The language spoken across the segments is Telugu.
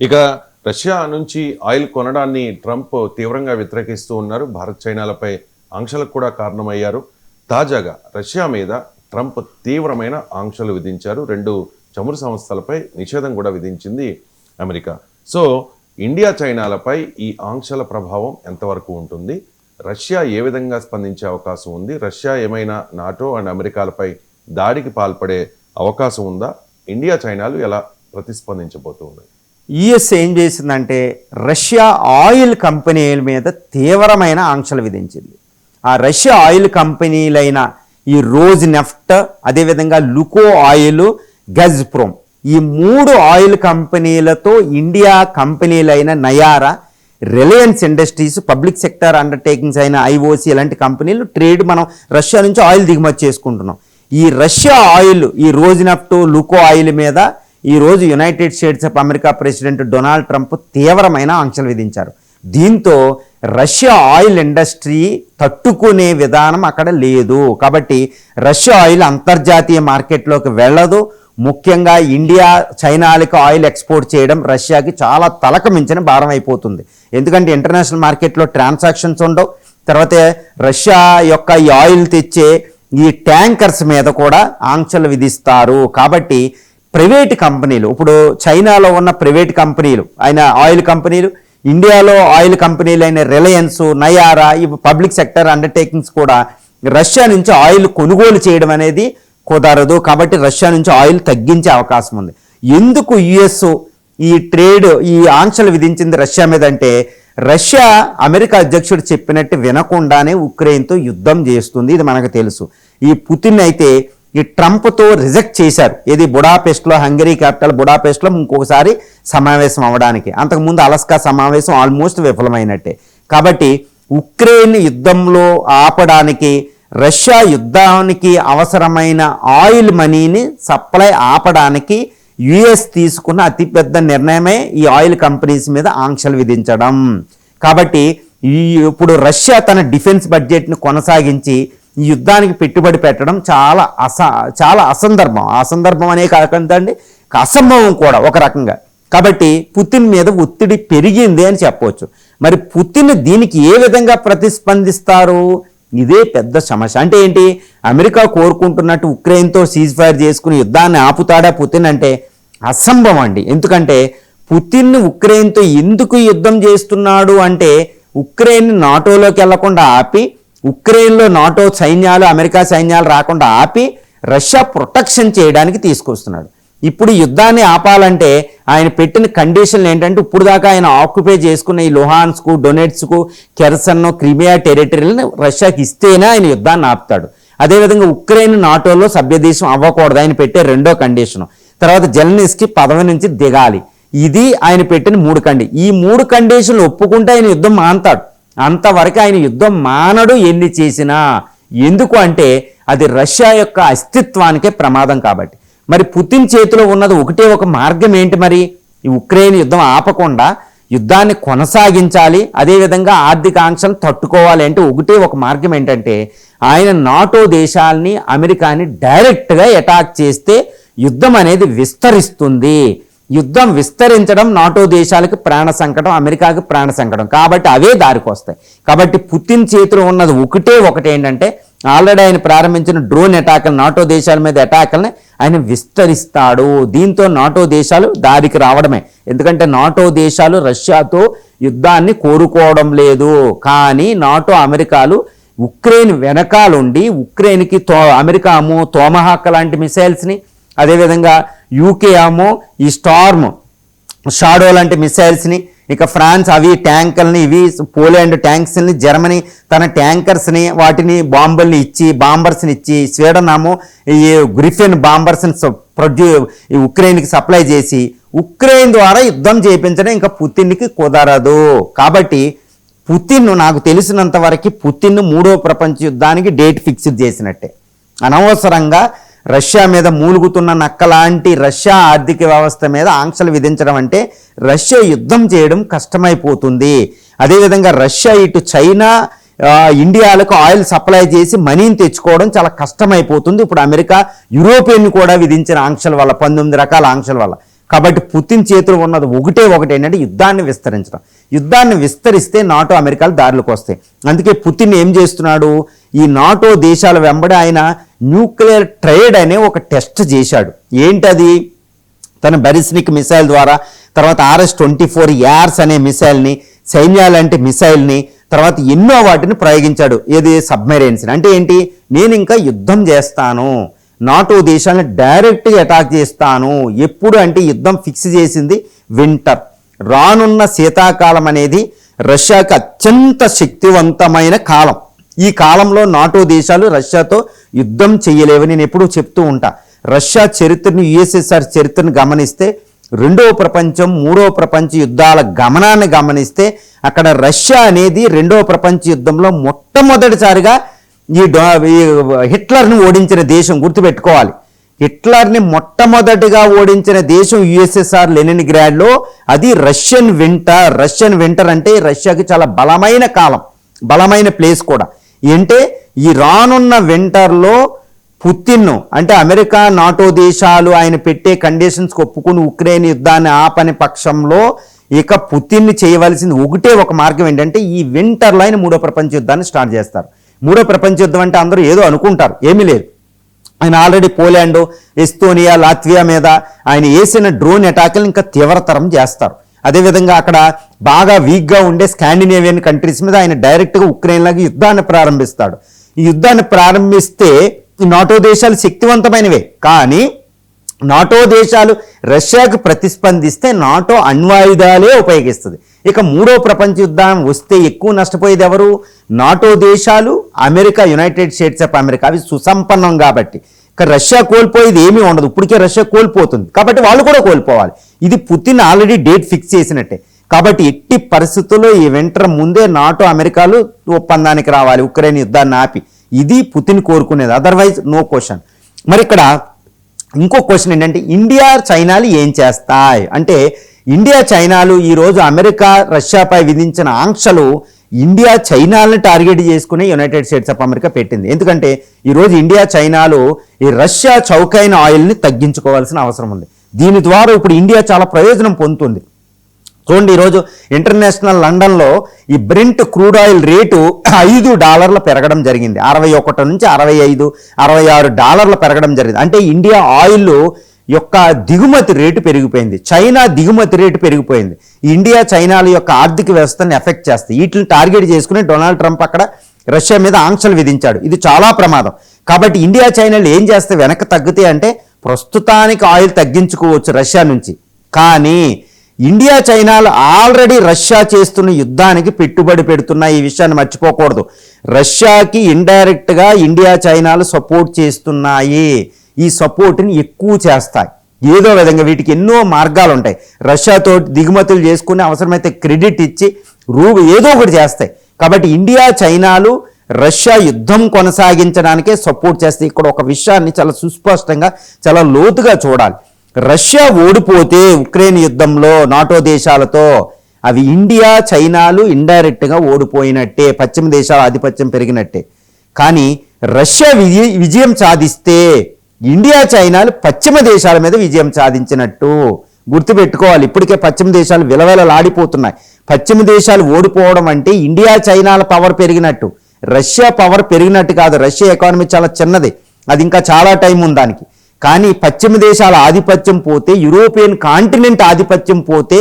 ఇక రష్యా నుంచి ఆయిల్ కొనడాన్ని ట్రంప్ తీవ్రంగా వ్యతిరేకిస్తూ ఉన్నారు. భారత్ చైనాలపై ఆంక్షలకు కూడా కారణమయ్యారు. తాజాగా రష్యా మీద ట్రంప్ తీవ్రమైన ఆంక్షలు విధించారు. రెండు చమురు సంస్థలపై నిషేధం కూడా విధించింది అమెరికా. సో ఇండియా చైనాలపై ఈ ఆంక్షల ప్రభావం ఎంతవరకు ఉంటుంది? రష్యా ఏ విధంగా స్పందించే అవకాశం ఉంది? రష్యా ఏమైనా నాటో అండ్ అమెరికాలపై దాడికి పాల్పడే అవకాశం ఉందా? ఇండియా చైనాలు ఎలా ప్రతిస్పందించబోతూ ఉన్నాయి యుఎస్ ఏం చేసిందంటే రష్యా ఆయిల్ కంపెనీల మీద తీవ్రమైన ఆంక్షలు విధించింది. ఆ రష్యా ఆయిల్ కంపెనీలైన ఈ రోజ్ నెఫ్ట్ అదేవిధంగా లుకో ఆయిల్ గజ్ప్రోమ్ ఈ మూడు ఆయిల్ కంపెనీలతో India కంపెనీలైన Nayara Reliance Industries public sector undertakings అయిన ఐఓసి ఇలాంటి కంపెనీలు ట్రేడ్ మనం రష్యా నుంచి ఆయిల్ దిగుమతి చేసుకుంటున్నాం. ఈ రష్యా ఆయిల్ ఈ రోజ్ నెఫ్ట్ లుకో ఆయిల్ మీద ఈరోజు United States of America President Donald Trump తీవ్రమైన ఆంక్షలు విధించారు. దీంతో రష్యా ఆయిల్ ఇండస్ట్రీ తట్టుకునే విధానం అక్కడ లేదు. కాబట్టి రష్యా ఆయిల్ అంతర్జాతీయ మార్కెట్లోకి వెళ్ళదు. ముఖ్యంగా ఇండియా చైనాలకు ఆయిల్ ఎక్స్పోర్ట్ చేయడం రష్యాకి చాలా తలక మించిన భారం అయిపోతుంది. ఎందుకంటే ఇంటర్నేషనల్ మార్కెట్లో ట్రాన్సాక్షన్స్ ఉండవు. తర్వాత రష్యా యొక్క ఈ ఆయిల్ తెచ్చే ఈ ట్యాంకర్స్ మీద కూడా ఆంక్షలు విధిస్తారు. కాబట్టి ప్రైవేట్ కంపెనీలు ఇప్పుడు చైనాలో ఉన్న ప్రైవేట్ కంపెనీలు ఆయన ఆయిల్ కంపెనీలు ఇండియాలో ఆయిల్ కంపెనీలు అయిన రిలయన్స్ నయారా ఈ పబ్లిక్ సెక్టర్ అండర్టేకింగ్స్ కూడా రష్యా నుంచి ఆయిల్ కొనుగోలు చేయడం అనేది కుదరదు. కాబట్టి రష్యా నుంచి ఆయిల్ తగ్గించే అవకాశం ఉంది. ఎందుకు యుఎస్ ఈ ట్రేడ్ ఈ ఆంక్షలు విధించింది రష్యా మీద అంటే రష్యా అమెరికా అధ్యక్షుడు చెప్పినట్టు వినకుండానే ఉక్రెయిన్తో యుద్ధం చేస్తుంది ఇది మనకు తెలుసు. ఈ పుతిన్ అయితే ఈ ట్రంప్తో రిజెక్ట్ చేశారు. ఇది బుడాపెస్ట్లో హంగరీ క్యాపిటల్ బుడాపెస్ట్లో ఇంకొకసారి సమావేశం అవ్వడానికి. అంతకుముందు అలస్కా సమావేశం ఆల్మోస్ట్ విఫలమైనట్టే. కాబట్టి ఉక్రెయిన్ యుద్ధంలో ఆపడానికి రష్యా యుద్ధానికి అవసరమైన ఆయిల్ మనీని సప్లై ఆపడానికి యుఎస్ తీసుకున్న అతిపెద్ద నిర్ణయమే ఈ ఆయిల్ కంపెనీస్ మీద ఆంక్షలు విధించడం. కాబట్టి ఈ ఇప్పుడు రష్యా తన డిఫెన్స్ బడ్జెట్ను కొనసాగించి యుద్ధానికి పెట్టుబడి పెట్టడం చాలా అస చాలా అసందర్భం. అసందర్భం అనే కాకండి అసంభవం కూడా ఒక రకంగా. కాబట్టి పుతిన్ మీద ఒత్తిడి పెరిగింది అని చెప్పవచ్చు. మరి పుతిన్ దీనికి ఏ విధంగా ప్రతిస్పందిస్తారు? ఇదే పెద్ద సమస్య. అంటే ఏంటి? అమెరికా కోరుకుంటున్నట్టు ఉక్రెయిన్తో సీజ్ ఫైర్ చేసుకుని యుద్ధాన్ని ఆపుతాడా పుతిన్ అంటే అసంభవం అండి. ఎందుకంటే పుతిన్ ఉక్రెయిన్తో ఎందుకు యుద్ధం చేస్తున్నాడు అంటే ఉక్రెయిన్ నాటోలోకి వెళ్ళకుండా ఆపి ఉక్రెయిన్లో నాటో సైన్యాలు అమెరికా సైన్యాలు రాకుండా ఆపి రష్యా ప్రొటెక్షన్ చేయడానికి తీసుకొస్తున్నాడు. ఇప్పుడు యుద్ధాన్ని ఆపాలంటే ఆయన పెట్టిన కండిషన్లు ఏంటంటే ఇప్పుడు దాకా ఆయన ఆక్యుపై చేసుకున్న ఈ లుహాన్స్కు డొనెట్స్కు కెర్సన్ క్రిమియా టెరిటరీలను రష్యాకి ఇస్తేనే ఆయన యుద్ధాన్ని ఆపుతాడు. అదేవిధంగా ఉక్రెయిన్ నాటోలో సభ్యదేశం అవ్వకూడదు. ఆయన పెట్టే రెండో కండిషను. తర్వాత జలనిస్కి పదవి నుంచి దిగాలి. ఇది ఆయన పెట్టిన మూడు కండి ఈ మూడు కండిషన్లు ఒప్పుకుంటే ఆయన యుద్ధం మానతాడు. అంతవరకు ఆయన యుద్ధం మానడు ఎన్ని చేసినా. ఎందుకు అంటే అది రష్యా యొక్క అస్తిత్వానికే ప్రమాదం కాబట్టి. మరి పుతిన్ చేతిలో ఉన్నది ఒకటే ఒక మార్గం ఏంటి మరి? ఈ ఉక్రెయిన్ యుద్ధం ఆపకుండా యుద్ధాన్ని కొనసాగించాలి అదేవిధంగా ఆర్థిక ఆంక్షలు తట్టుకోవాలి అంటే ఒకటే ఒక మార్గం ఏంటంటే ఆయన నాటో దేశాలని అమెరికాని డైరెక్ట్గా అటాక్ చేస్తే యుద్ధం అనేది విస్తరిస్తుంది. యుద్ధం విస్తరించడం నాటో దేశాలకు ప్రాణ సంకటం అమెరికాకి ప్రాణ సంకటం. కాబట్టి అవే దారికి వస్తాయి. కాబట్టి పుతిన్ చేతిలో ఉన్నది ఒకటే ఒకటి ఏంటంటే ఆల్రెడీ ఆయన ప్రారంభించిన డ్రోన్ అటాక్లు నాటో దేశాల మీద అటాక్లని ఆయన విస్తరిస్తాడు. దీంతో నాటో దేశాలు దారికి రావడమే. ఎందుకంటే నాటో దేశాలు రష్యాతో యుద్ధాన్ని కోరుకోవడం లేదు. కానీ నాటో అమెరికాలు ఉక్రెయిన్ వెనకాలండి ఉక్రెయిన్కి తో అమెరికా అమ్మో తోమహాక్ లాంటి మిసైల్స్ని అదేవిధంగా యూకే ఆమో ఈ స్టార్మ్ షాడో లాంటి మిసైల్స్ని ఇక ఫ్రాన్స్ అవి ట్యాంకర్ని ఇవి పోలాండ్ ట్యాంక్స్ని జర్మనీ తన ట్యాంకర్స్ని వాటిని బాంబుల్ని ఇచ్చి బాంబర్స్ని ఇచ్చి స్వీడన్ ఆమో ఈ గ్రిఫిన్ బాంబర్స్ని ప్రొడ్యూ ఈ ఉక్రెయిన్కి సప్లై చేసి ఉక్రెయిన్ ద్వారా యుద్ధం చేయించడం ఇంకా పుతిన్కి కుదరదు. కాబట్టి పుతిన్ నాకు తెలిసినంత వరకు పుతిన్ మూడో ప్రపంచ యుద్ధానికి డేట్ ఫిక్స్ చేసినట్టే. అనవసరంగా రష్యా మీద మూలుగుతున్న నక్కలాంటి రష్యా ఆర్థిక వ్యవస్థ మీద ఆంక్షలు విధించడం అంటే రష్యా యుద్ధం చేయడం కష్టమైపోతుంది. అదేవిధంగా రష్యా ఇటు చైనా ఇండియాలకు ఆయిల్ సప్లై చేసి మనీని తెచ్చుకోవడం చాలా కష్టమైపోతుంది. ఇప్పుడు అమెరికా యూరోపియన్ కూడా విధించిన ఆంక్షల వల్ల పంతొమ్మిది రకాల ఆంక్షల వల్ల. కాబట్టి పుతిన్ చేతిలో ఉన్నది ఒకటే ఒకటి ఏంటంటే యుద్ధాన్ని విస్తరించడం. యుద్ధాన్ని విస్తరిస్తే నాటో అమెరికాలు దారిలోకి వస్తాయి. అందుకే పుతిన్ ఏం చేస్తున్నాడు? ఈ నాటో దేశాల వెంబడి ఆయన న్యూక్లియర్ ట్రేడ్ అనే ఒక టెస్ట్ చేశాడు. ఏంటది? తన బెరిస్నిక్ మిసైల్ ద్వారా తర్వాత ఆర్ఎస్ ట్వంటీ ఫోర్ యార్స్ అనే మిసైల్ని సైన్య లాంటి మిసైల్ని తర్వాత ఎన్నో వాటిని ప్రయోగించాడు. ఏది? సబ్మెరైన్స్ అంటే ఏంటి? నేను ఇంకా యుద్ధం చేస్తాను. నాటో దేశాలను డైరెక్ట్గా అటాక్ చేస్తాను. ఎప్పుడు అంటే యుద్ధం ఫిక్స్ చేసింది వింటర్. రానున్న శీతాకాలం అనేది రష్యాకి అత్యంత శక్తివంతమైన కాలం. ఈ కాలంలో నాటో దేశాలు రష్యాతో యుద్ధం చేయలేవని నేను ఎప్పుడూ చెప్తూ ఉంటా. రష్యా చరిత్రను యుఎస్ఎస్ఆర్ చరిత్రను గమనిస్తే రెండవ ప్రపంచం మూడవ ప్రపంచ యుద్ధాల గమనాన్ని గమనిస్తే అక్కడ రష్యా అనేది రెండవ ప్రపంచ యుద్ధంలో మొట్టమొదటిసారిగా ఈ డొ- హిట్లర్ని ఓడించిన దేశం గుర్తుపెట్టుకోవాలి. హిట్లర్ని మొట్టమొదటిగా ఓడించిన దేశం యుఎస్ఎస్ఆర్ లెనిన్ గ్రాడ్లో అది రష్యన్ వింటర్ రష్యన్ వింటర్ అంటే రష్యాకి చాలా బలమైన కాలం బలమైన ప్లేస్ కూడా. ఏంటే ఈ రానున్న వింటర్లో పుతిన్ అంటే అమెరికా నాటో దేశాలు ఆయన పెట్టే కండిషన్స్కి ఒప్పుకుని ఉక్రెయిన్ యుద్ధాన్ని ఆపని పక్షంలో ఇక పుతిన్ చేయవలసింది ఒకటే ఒక మార్గం ఏంటంటే ఈ వింటర్లో ఆయన మూడో ప్రపంచ యుద్ధాన్ని స్టార్ట్ చేస్తారు. మూడో ప్రపంచ యుద్ధం అంటే అందరూ ఏదో అనుకుంటారు ఏమీ లేదు. ఆయన ఆల్రెడీ పోలాండ్ ఎస్తోనియా లాత్వియా మీద ఆయన వేసిన డ్రోన్ అటాక్లు ఇంకా తీవ్రతరం చేస్తారు. అదేవిధంగా అక్కడ బాగా వీక్గా ఉండే స్కాండినేవియన్ కంట్రీస్ మీద ఆయన డైరెక్ట్గా ఉక్రెయిన్ లాగా యుద్ధాన్ని ప్రారంభిస్తాడు. ఈ యుద్ధాన్ని ప్రారంభిస్తే ఈ నాటో దేశాలు శక్తివంతమైనవే. కానీ నాటో దేశాలు రష్యాకు ప్రతిస్పందిస్తే నాటో అణ్వాయుధాలే ఉపయోగిస్తుంది. ఇక మూడో ప్రపంచ యుద్ధం వస్తే ఎక్కువ నష్టపోయేది ఎవరు? నాటో దేశాలు America United States of America అవి సుసంపన్నం కాబట్టి. ఇక రష్యా కోల్పోయేది ఏమీ ఉండదు. ఇప్పటికే రష్యా కోల్పోతుంది. కాబట్టి వాళ్ళు కూడా కోల్పోవాలి. ఇది పుతిన్ ఆల్రెడీ డేట్ ఫిక్స్ చేసినట్టే. కాబట్టి ఎట్టి పరిస్థితుల్లో ఈ వెంటర్ ముందే నాటో అమెరికాలు ఒప్పందానికి రావాలి. ఉక్రెయిన్ యుద్ధాన్ని ఆపి. ఇది పుతిన్ కోరుకునేది. అదర్వైజ్ నో క్వశ్చన్ మరి ఇక్కడ ఇంకో క్వశ్చన్ ఏంటంటే ఇండియా చైనాలు ఏం చేస్తాయి? అంటే ఇండియా చైనాలు ఈరోజు అమెరికా రష్యాపై విధించిన ఆంక్షలు ఇండియా చైనాలను టార్గెట్ చేసుకుని యునైటెడ్ స్టేట్స్ ఆఫ్ అమెరికా పెట్టింది. ఎందుకంటే ఈరోజు ఇండియా చైనాలో ఈ రష్యా చౌకైన ఆయిల్ని తగ్గించుకోవాల్సిన అవసరం ఉంది. దీని ద్వారా ఇప్పుడు ఇండియా చాలా ప్రయోజనం పొందుతుంది. చూడండి ఈరోజు ఇంటర్నేషనల్ లండన్లో ఈ బ్రింట్ క్రూడ్ ఆయిల్ రేటు ఐదు డాలర్లు పెరగడం జరిగింది. అరవై ఒకటి నుంచి అరవై ఐదు అరవై ఆరు డాలర్లు పెరగడం జరిగింది. అంటే ఇండియా ఆయిల్ యొక్క దిగుమతి రేటు పెరిగిపోయింది. చైనా దిగుమతి రేటు పెరిగిపోయింది. ఇండియా చైనాల యొక్క ఆర్థిక వ్యవస్థను ఎఫెక్ట్ చేస్తాయి. వీటిని టార్గెట్ చేసుకుని డొనాల్డ్ ట్రంప్ అక్కడ రష్యా మీద ఆంక్షలు విధించాడు. ఇది చాలా ప్రమాదం. కాబట్టి ఇండియా చైనాలు ఏం చేస్తే వెనక తగ్గితే అంటే ప్రస్తుతానికి ఆయిల్ తగ్గించుకోవచ్చు రష్యా నుంచి. కానీ ఇండియా చైనాలు ఆల్రెడీ రష్యా చేస్తున్న యుద్ధానికి పెట్టుబడి పెడుతున్న ఈ విషయాన్ని మర్చిపోకూడదు. రష్యాకి ఇండైరెక్ట్గా ఇండియా చైనాలు సపోర్ట్ చేస్తున్నాయి. ఈ సపోర్ట్ని ఎక్కువ చేస్తాయి. ఏదో విధంగా వీటికి ఎన్నో మార్గాలు ఉంటాయి రష్యాతో దిగుమతులు చేసుకుని అవసరమైతే క్రెడిట్ ఇచ్చి రూ ఏదో ఒకటి చేస్తాయి. కాబట్టి ఇండియా చైనాలు రష్యా యుద్ధం కొనసాగించడానికే సపోర్ట్ చేస్తాయి. ఇక్కడ ఒక విషయాన్ని చాలా సుస్పష్టంగా చాలా లోతుగా చూడాలి. రష్యా ఓడిపోతే ఉక్రెయిన్ యుద్ధంలో నాటో దేశాలతో అవి ఇండియా చైనాలు ఇండైరెక్ట్గా ఓడిపోయినట్టే పశ్చిమ దేశాల ఆధిపత్యం పెరిగినట్టే. కానీ రష్యా విజయం సాధిస్తే ఇండియా చైనాలు పశ్చిమ దేశాల మీద విజయం సాధించినట్టు గుర్తుపెట్టుకోవాలి. ఇప్పటికే పశ్చిమ దేశాలు విలవెలలాడిపోతున్నాయి. పశ్చిమ దేశాలు ఓడిపోవడం అంటే ఇండియా చైనాల పవర్ పెరిగినట్టు. రష్యా పవర్ పెరిగినట్టు కాదు. రష్యా ఎకానమీ చాలా చిన్నది. అది ఇంకా చాలా టైం ఉంది దానికి. కానీ పశ్చిమ దేశాల ఆధిపత్యం పోతే యూరోపియన్ కాంటినెంట్ ఆధిపత్యం పోతే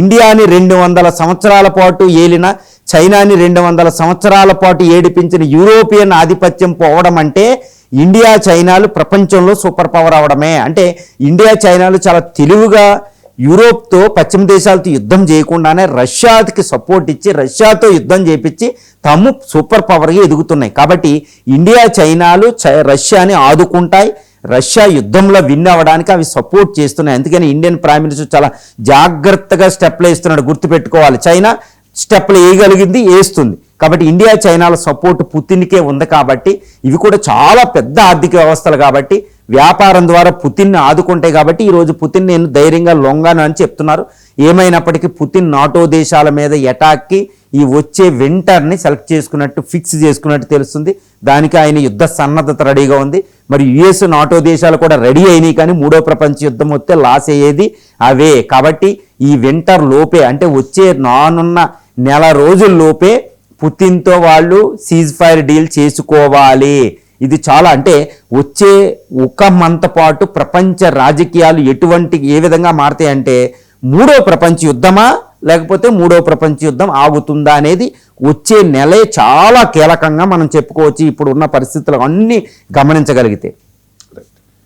ఇండియాని రెండు వందల సంవత్సరాల పాటు ఏలిన చైనాని రెండు వందల సంవత్సరాల పాటు ఏడిపించిన యూరోపియన్ ఆధిపత్యం పోవడం అంటే ఇండియా చైనాలు ప్రపంచంలో సూపర్ పవర్ అవడమే. అంటే ఇండియా చైనాలు చాలా తెలివిగా యూరోప్తో పశ్చిమ దేశాలతో యుద్ధం చేయకుండానే రష్యాకి సపోర్ట్ ఇచ్చి రష్యాతో యుద్ధం చేపించి తాము సూపర్ పవర్గా ఎదుగుతున్నాయి. కాబట్టి ఇండియా చైనాలు చై రష్యాని ఆదుకుంటాయి. రష్యా యుద్ధంలో విన్ అవ్వడానికి అవి సపోర్ట్ చేస్తున్నాయి. అందుకని ఇండియన్ ప్రైమ్ మినిస్టర్ చాలా జాగ్రత్తగా స్టెప్లు వేస్తున్నాడు. గుర్తుపెట్టుకోవాలి. చైనా స్టెప్లు వేయగలిగింది వేస్తుంది. కాబట్టి ఇండియా చైనాల సపోర్ట్ పుతిన్కే ఉంది కాబట్టి ఇవి కూడా చాలా పెద్ద ఆర్థిక వ్యవస్థలు కాబట్టి వ్యాపారం ద్వారా పుతిన్ని ఆదుకుంటాయి కాబట్టి ఈరోజు పుతిన్ నేను ధైర్యంగా లొంగాను అని చెప్తున్నారు. ఏమైనప్పటికీ పుతిన్ నాటో దేశాల మీద ఎటాక్కి ఈ వచ్చే వింటర్ని సెలెక్ట్ చేసుకున్నట్టు ఫిక్స్ చేసుకున్నట్టు తెలుస్తుంది. దానికి ఆయన యుద్ధ సన్నద్ధత రెడీగా ఉంది. మరి యుఎస్ నాటో దేశాలు కూడా రెడీ అయినాయి కానీ మూడో ప్రపంచ యుద్ధం వస్తే లాస్ అయ్యేది అవే. కాబట్టి ఈ వింటర్ లోపే అంటే వచ్చే నానున్న నెల రోజుల లోపే పుతిన్తో వాళ్ళు సీజ్ ఫైర్ డీల్ చేసుకోవాలి. ఇది చాలా అంటే వచ్చే ఒక మంత పాటు ప్రపంచ రాజకీయాలు ఎటువంటి ఏ విధంగా మారుతాయంటే మూడో ప్రపంచ యుద్ధమా లేకపోతే మూడో ప్రపంచ యుద్ధం ఆగుతుందా అనేది వచ్చే నెలే చాలా కీలకంగా మనం చెప్పుకోవచ్చు. ఇప్పుడు ఉన్న పరిస్థితులు అన్నీ గమనించగలిగితే.